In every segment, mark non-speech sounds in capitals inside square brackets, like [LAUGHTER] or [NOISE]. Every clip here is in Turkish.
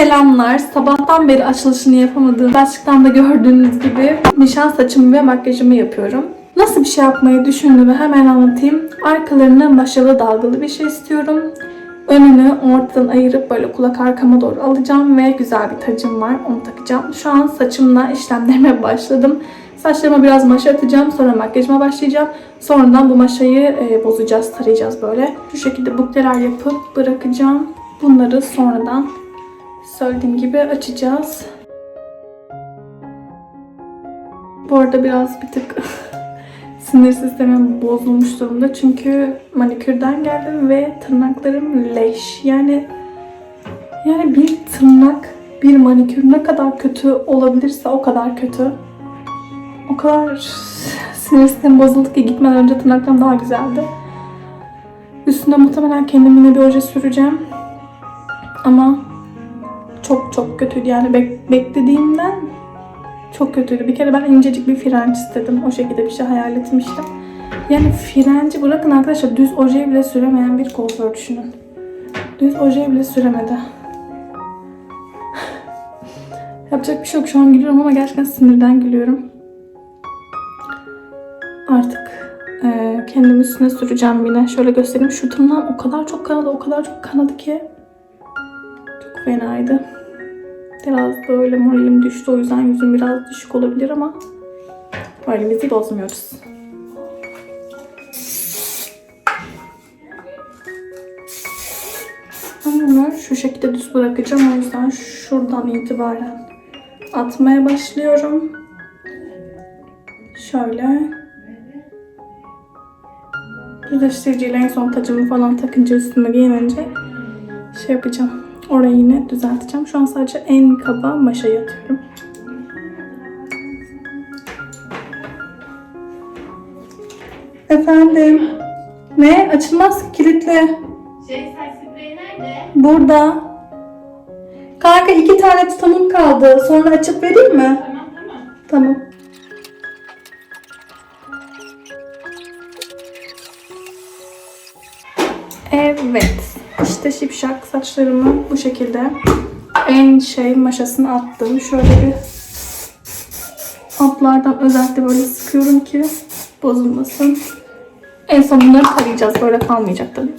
Selamlar. Sabahtan beri açılışını yapamadığım başlıktan da gördüğünüz gibi nişan saçımı ve makyajımı yapıyorum. Nasıl bir şey yapmayı düşündüğümü hemen anlatayım. Arkalarına maşalı dalgalı bir şey istiyorum. Önünü ortadan ayırıp böyle kulak arkama doğru alacağım ve güzel bir tacım var. Onu takacağım. Şu an saçımla işlemlerime başladım. Saçlarıma biraz maşa atacağım. Sonra makyajıma başlayacağım. Sonradan bu maşayı e, bozacağız, tarayacağız böyle. Şu şekilde bukleler yapıp bırakacağım. Bunları sonradan söylediğim gibi açacağız. Bu arada biraz bir tık [LAUGHS] sinir sistemim bozulmuş durumda. Çünkü manikürden geldim ve tırnaklarım leş. Yani yani bir tırnak, bir manikür ne kadar kötü olabilirse o kadar kötü. O kadar sinir sistemi bozuldu ki gitmeden önce tırnaklarım daha güzeldi. Üstüne muhtemelen kendim yine bir oje süreceğim. Ama çok çok kötüydü yani Bek- beklediğimden çok kötüydü. Bir kere ben incecik bir frenç istedim. O şekilde bir şey hayal etmiştim. Yani frenci bırakın arkadaşlar düz ojeyi bile süremeyen bir kuaför düşünün. Düz ojeyi bile süremedi. [LAUGHS] Yapacak bir şey yok. Şu an gülüyorum ama gerçekten sinirden gülüyorum. Artık eee kendim üstüne süreceğim yine. Şöyle göstereyim. Şu tırnağım o kadar çok kanadı, o kadar çok kanadı ki. Çok fenaydı. Biraz böyle moralim düştü. O yüzden yüzüm biraz düşük olabilir ama moralimizi bozmuyoruz. Ben bunu şu şekilde düz bırakacağım. O yüzden şuradan itibaren atmaya başlıyorum. Şöyle. Düzleştiriciyle en son tacımı falan takınca üstüme giyinince şey yapacağım. Orayı yine düzelteceğim. Şu an sadece en kaba maşayı atıyorum. Efendim. Ne? Açılmaz kilitli. Şey spreyi nerede? Burada. Kanka iki tane tutamım kaldı. Sonra açıp vereyim mi? Tamam tamam. Tamam. Evet. İşte şipşak saçlarımı bu şekilde en şey maşasını attım. Şöyle bir altlardan özellikle böyle sıkıyorum ki bozulmasın. En son bunları tarayacağız. Böyle kalmayacak tabii.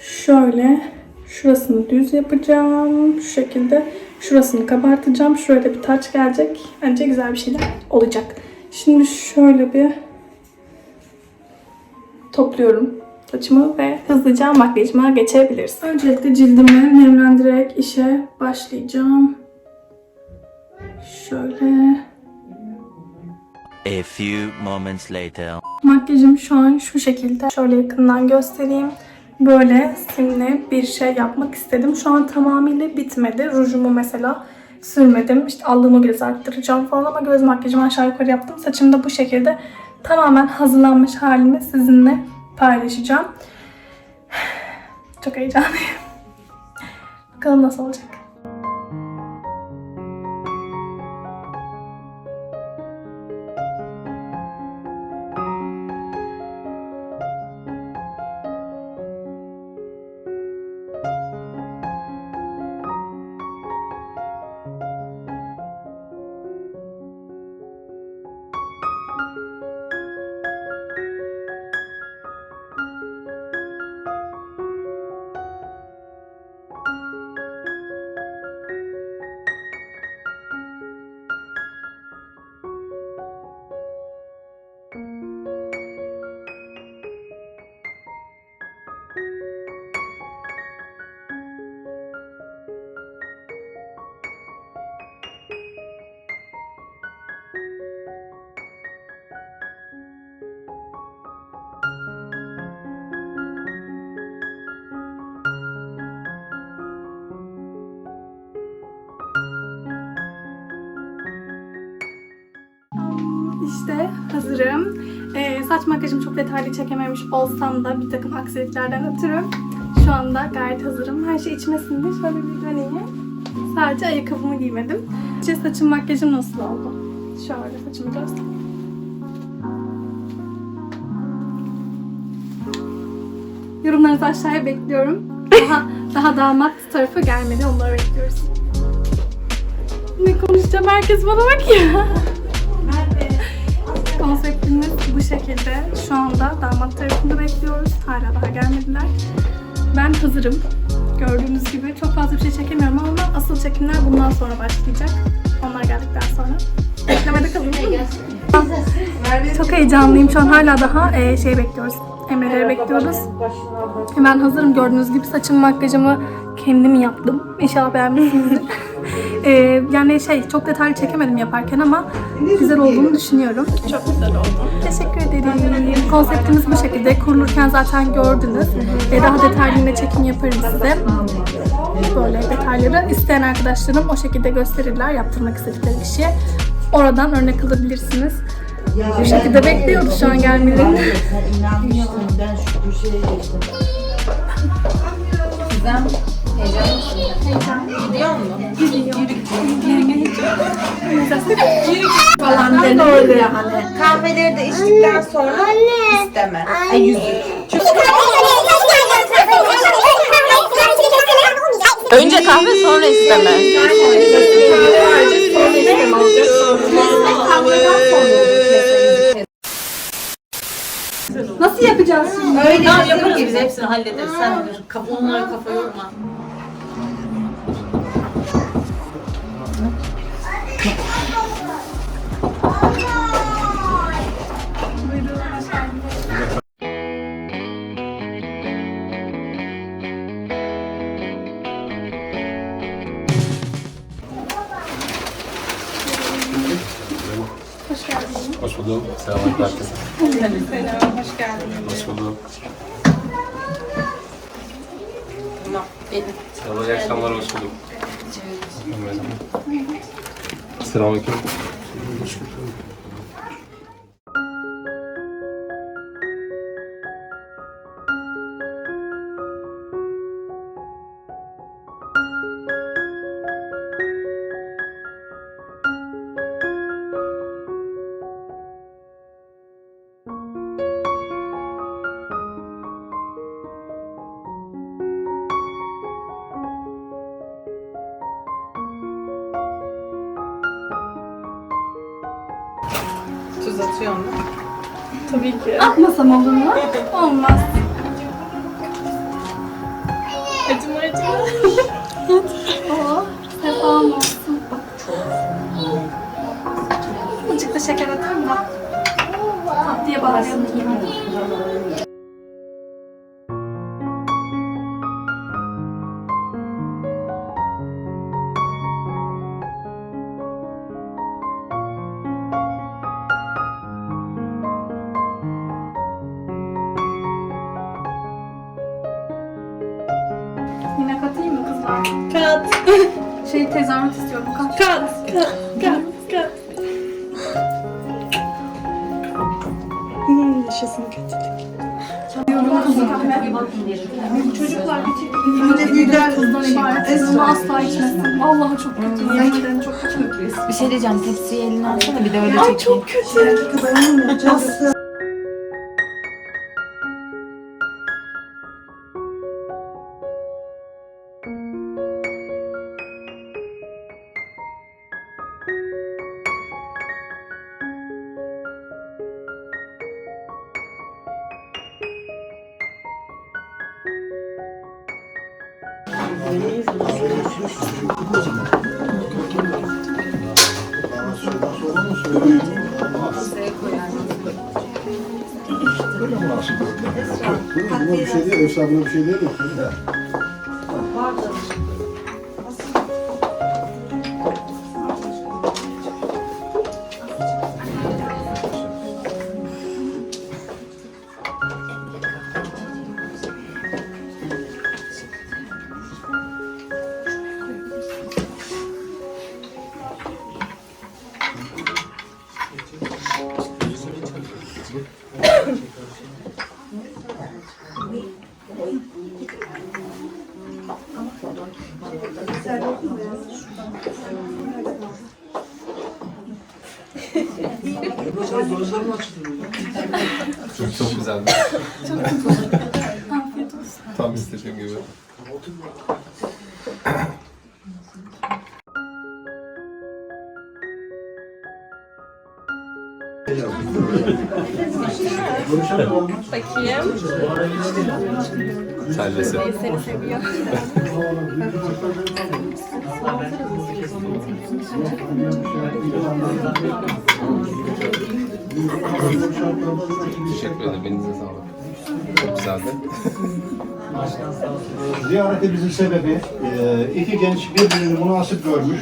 Şöyle şurasını düz yapacağım. Şu şekilde şurasını kabartacağım. Şöyle bir taç gelecek. Bence güzel bir şeyler olacak. Şimdi şöyle bir topluyorum saçımı ve hızlıca makyajıma geçebiliriz. Öncelikle cildimi nemlendirerek işe başlayacağım. Şöyle A few moments later. Makyajım şu an şu şekilde. Şöyle yakından göstereyim. Böyle simli bir şey yapmak istedim. Şu an tamamıyla bitmedi. Rujumu mesela sürmedim. İşte allığımı biraz arttıracağım falan ama göz makyajımı aşağı yukarı yaptım. Saçım da bu şekilde tamamen hazırlanmış halini sizinle paylaşacağım. [SIGHS] Çok heyecanlıyım. Bakalım nasıl olacak. İşte hazırım. Ee, saç makyajımı çok detaylı çekememiş olsam da bir takım aksiliklerden ötürü şu anda gayet hazırım. Her şey içime sindi. Şöyle bir döneyim. Sadece ayakkabımı giymedim. İşte saçım makyajım nasıl oldu? Şöyle saçımı göstereyim. Yorumlarınızı aşağıya bekliyorum. Daha Daha damat tarafı gelmedi. Onları bekliyoruz. Ne konuşacağım? Herkes bana bakıyor. [LAUGHS] Konseptimiz bu şekilde. Şu anda damat tarafını bekliyoruz. Hala daha gelmediler. Ben hazırım. Gördüğünüz gibi çok fazla bir şey çekemiyorum ama asıl çekimler bundan sonra başlayacak. Onlar geldikten sonra. Beklemede kalın. Çok heyecanlıyım. Şu an hala daha e, şey bekliyoruz. Emreleri bekliyoruz. Hemen hazırım. Gördüğünüz gibi saçımı makyajımı kendim yaptım. İnşallah beğenmişsinizdir. [LAUGHS] E, yani şey çok detaylı çekemedim yaparken ama güzel olduğunu düşünüyorum. Çok güzel oldu. Teşekkür ederim. Konseptimiz bu şekilde. Kurulurken zaten gördünüz. E, daha detaylı yine çekim yaparım size. Böyle detayları isteyen arkadaşlarım o şekilde gösterirler yaptırmak istedikleri kişiye. Oradan örnek alabilirsiniz. Bu şekilde bekliyoruz şu an gelmelerini. Ben şu köşeye geçtim. Gizem heyecanlı mısın? Gidiyor mu? Falan denir ya hani. Kahveleri de içtikten sonra isteme. Ay yüzük. Önce kahve sonra isteme. Nasıl yapacağız? Öyle tamam yaparız biz hepsini hallederiz. Sen onlara kafa yorma. Hoş bulduk. Selamünaleyküm herkese. Selam, hoş geldiniz. Hoş bulduk. Selam, iyi akşamlar, hoş bulduk. Selamünaleyküm. Tuz atıyor mu? Atmasam olur mu? Olmaz. Acıma acıma. [LAUGHS] Oo, sefam olsun. Azıcık da şeker atar mı? Tatlıya bağlayalım. Kat. [LAUGHS] Şey tezahürat istiyorum. Kat. Kat. Kat. Kat. Kat. Hmm, yaşasın kötülük. Çocuklar bir ibaret. Bunu asla içmesin. Vallahi çok kötü. Yemin ederim çok kötü. Bir şey diyeceğim. Tepsiyi eline alsana bir de öyle Ay çekeyim. çok kötü. Buna bir şey değil, buna bir şey değil. Mi? Tellesi. Teşekkür ederim. Elinize. Çok güzeldi. [LAUGHS] Ziyaretimizin sebebi e, iki genç birbirini münasip görmüş.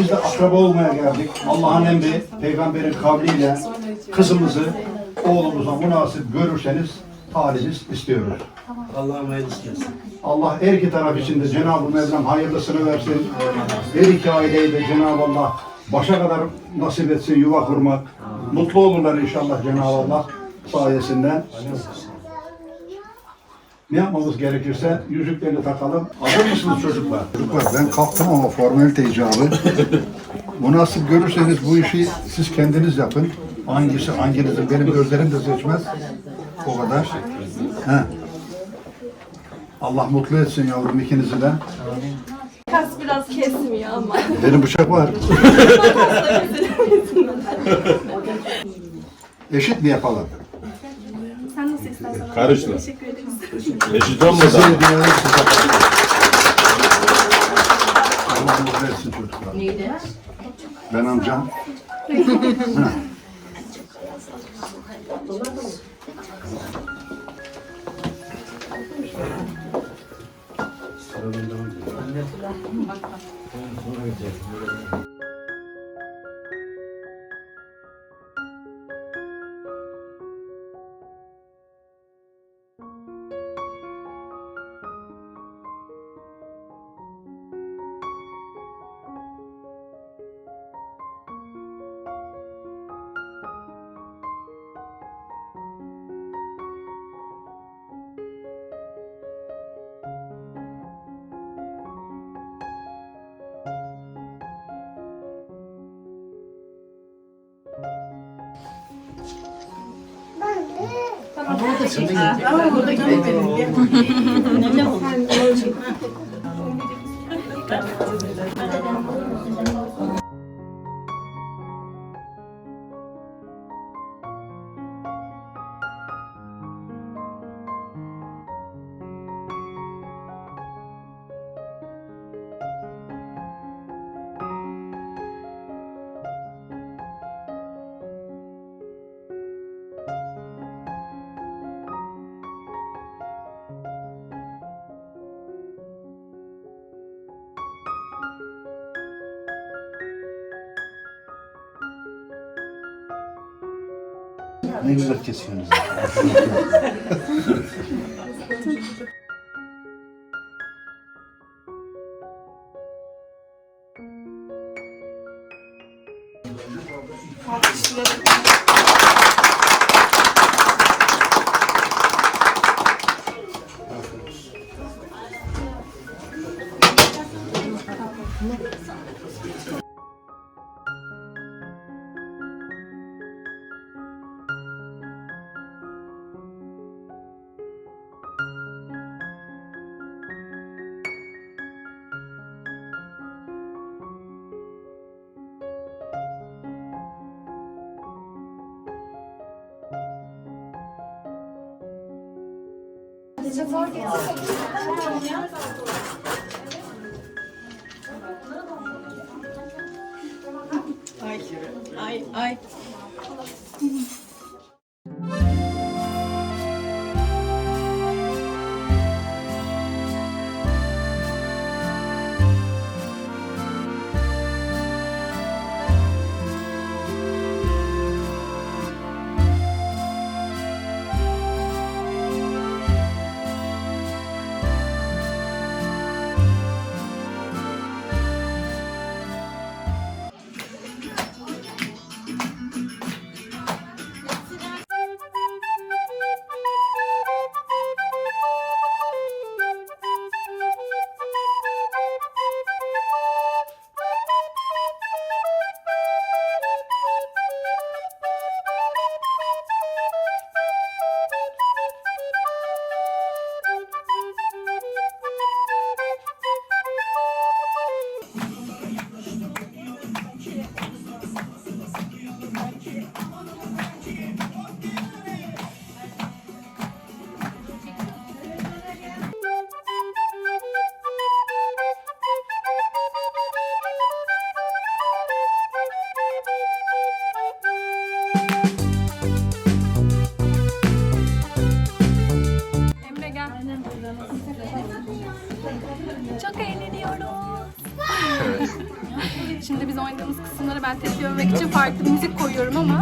Biz de akraba olmaya geldik. Allah'ın emri, peygamberin kavliyle kızımızı oğlumuza münasip görürseniz talibiz istiyoruz. Allah'ım hayırlısı olsun. Allah her iki taraf için de Cenab-ı Mevlam hayırlısını versin. Her iki aileyi de Cenab-ı Allah başa kadar nasip etsin yuva kurmak. Mutlu olurlar inşallah Cenab-ı Allah sayesinde. Ne yapmamız gerekirse yüzüklerini takalım. Hazır mısınız çocuklar? Çocuklar ben kalktım ama formalite icabı. Münasip görürseniz bu işi siz kendiniz yapın. Hangisi hanginizin benim gözlerim de seçmez. O kadar. He. Allah mutlu etsin yavrum ikinizi de. Kas biraz kesmiyor ama. Benim bıçak var. [LAUGHS] Eşit mi yapalım? Sen nasıl istersen. Karıştı. Teşekkür ederiz. Eşit Size olmadan. hediyeler size. Allah mutlu etsin çocuklar. Neydi? Ben amcam. Ha. Ne [LAUGHS] güzel kesiyorsunuz. [LAUGHS] Ay ay. Şimdi koyuyorum ama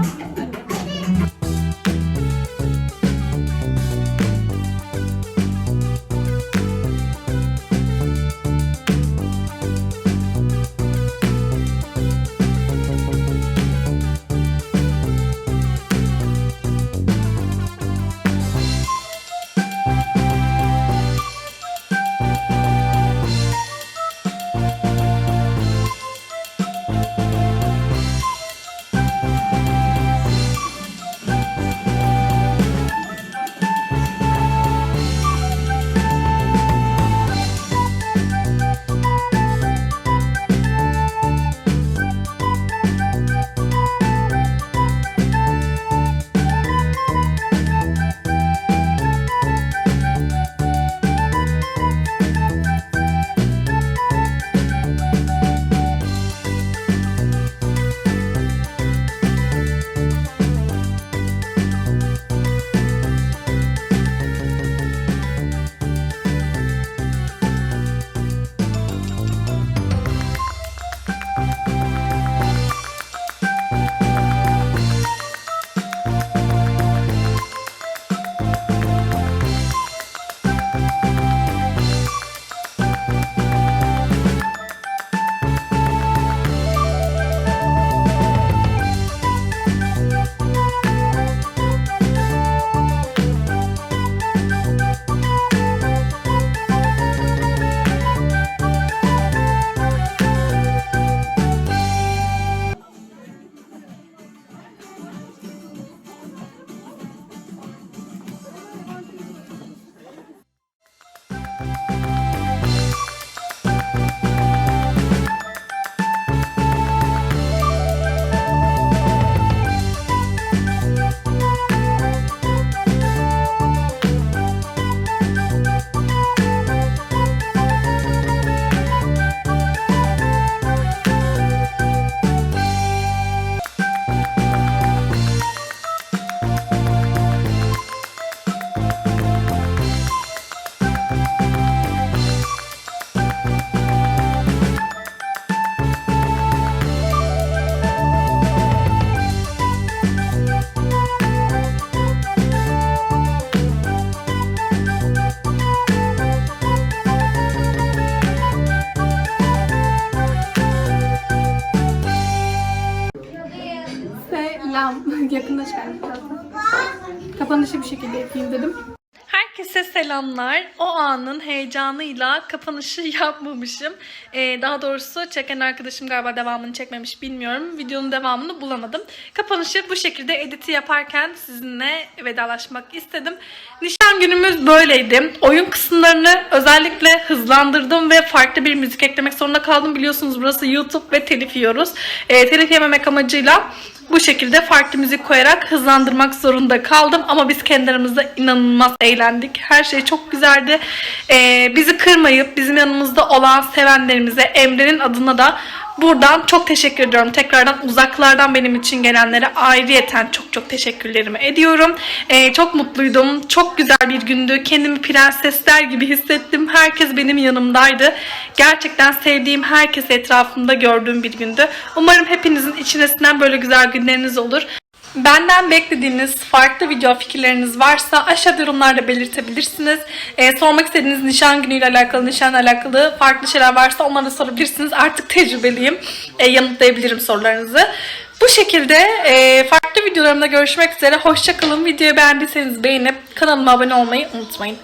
yapayım dedim. Herkese selamlar. O anın heyecanıyla kapanışı [LAUGHS] yapmamışım. Ee, daha doğrusu çeken arkadaşım galiba devamını çekmemiş bilmiyorum. Videonun devamını bulamadım. Kapanışı bu şekilde editi yaparken sizinle vedalaşmak istedim. Nişan günümüz böyleydi. Oyun kısımlarını özellikle hızlandırdım ve farklı bir müzik eklemek zorunda kaldım. Biliyorsunuz burası YouTube ve telif yiyoruz. Ee, telif yememek amacıyla bu şekilde farklı müzik koyarak hızlandırmak zorunda kaldım. Ama biz kendi aramızda inanılmaz eğlendik. Her şey çok güzeldi. Ee, bizi kırmayıp bizim yanımızda olan sevenlerimize Emre'nin adına da buradan çok teşekkür ediyorum. Tekrardan uzaklardan benim için gelenlere ayrıyeten çok çok teşekkürlerimi ediyorum. Ee, çok mutluydum. Çok güzel bir gündü. Kendimi prensesler gibi hissettim. Herkes benim yanımdaydı. Gerçekten sevdiğim herkes etrafımda gördüğüm bir gündü. Umarım hepinizin içinesinden böyle güzel günleriniz olur. Benden beklediğiniz farklı video fikirleriniz varsa aşağıda yorumlarda belirtebilirsiniz. Ee, sormak istediğiniz nişan günüyle alakalı, nişanla alakalı farklı şeyler varsa onları da sorabilirsiniz. Artık tecrübeliyim. Ee, yanıtlayabilirim sorularınızı. Bu şekilde e, farklı videolarımda görüşmek üzere. Hoşçakalın. Videoyu beğendiyseniz beğenip kanalıma abone olmayı unutmayın.